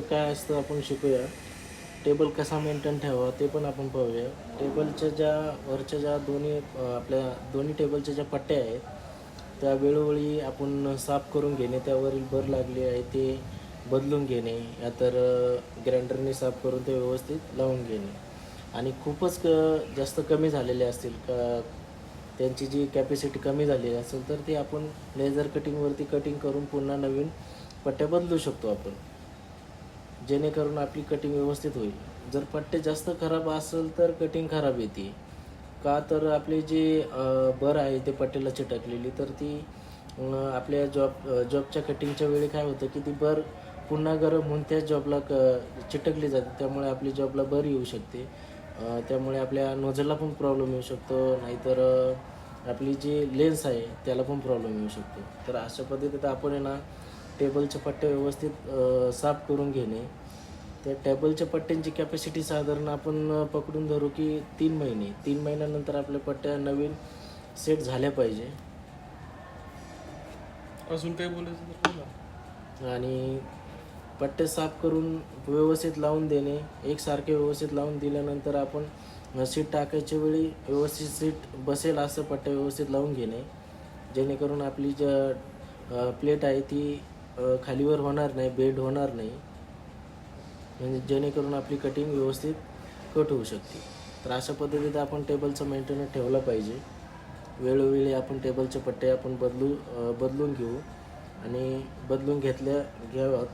काय असतं आपण शिकूया. टेबल कसा मेंटेन ठेवावा ते पण आपण पाहूया. टेबलच्या ज्या वरच्या ज्या दोन्ही आपल्या दोन्ही टेबलच्या ज्या पट्ट्या आहेत त्या वेळोवेळी आपण साफ करून घेणे त्यावरील भर लागली आहे ते बदलून घेणे या तर ग्राइंडरने साफ करून ते व्यवस्थित लावून घेणे. आणि खूपच क जास्त कमी झालेले असतील का त्यांची जी कॅपॅसिटी कमी झालेली असेल तर ते आपण लेझर कटिंगवरती कटिंग करून पुन्हा नवीन पट्ट्या बदलू शकतो आपण. जेणेकरून आपली कटिंग व्यवस्थित होईल. जर पट्टे जास्त खराब असेल तर कटिंग खराब येते. का तर आपले जे बर आहे ते पट्ट्याला चिटकलेली तर ती आपल्या जॉब जॉबच्या कटिंगच्या वेळी काय होतं की ती बर पुन्हा गरम होऊन त्या जॉबला क चिटकली जाते. त्यामुळे आपली जॉबला बर येऊ शकते. त्यामुळे आपल्या नोझलला पण प्रॉब्लेम येऊ शकतो. नाहीतर आपली जी लेन्स आहे त्याला पण प्रॉब्लेम येऊ शकतो. तर अशा पद्धतीत आपण आहे ना टेबलचे पट्टे व्यवस्थित साफ करून घेणे. त्या टेबलच्या पट्ट्यांची कॅपॅसिटी साधारण आपण पकडून धरू की तीन महिने. तीन महिन्यानंतर आपल्या पट्ट्या नवीन सेट झाल्या पाहिजे. अजून काही बोलायचं तर बोला. आणि पट्टे साफ करून व्यवस्थित लावून देणे एकसारखे व्यवस्थित लावून दिल्यानंतर आपण सीट टाकायच्या वेळी व्यवस्थित सीट बसेल असं पट्टे व्यवस्थित लावून घेणे. जेणेकरून आपली ज्या प्लेट आहे ती अ, खालीवर होणार नाही बेड होणार नाही. म्हणजे जेणेकरून आपली कटिंग व्यवस्थित कट होऊ शकते. तर अशा पद्धतीत आपण टेबलचं मेंटेनन्स ठेवला पाहिजे. वेळोवेळी आपण टेबलचे पट्टे आपण बदलू बदलून घेऊ. आणि बदलून घेतल्या घ्याव्यात.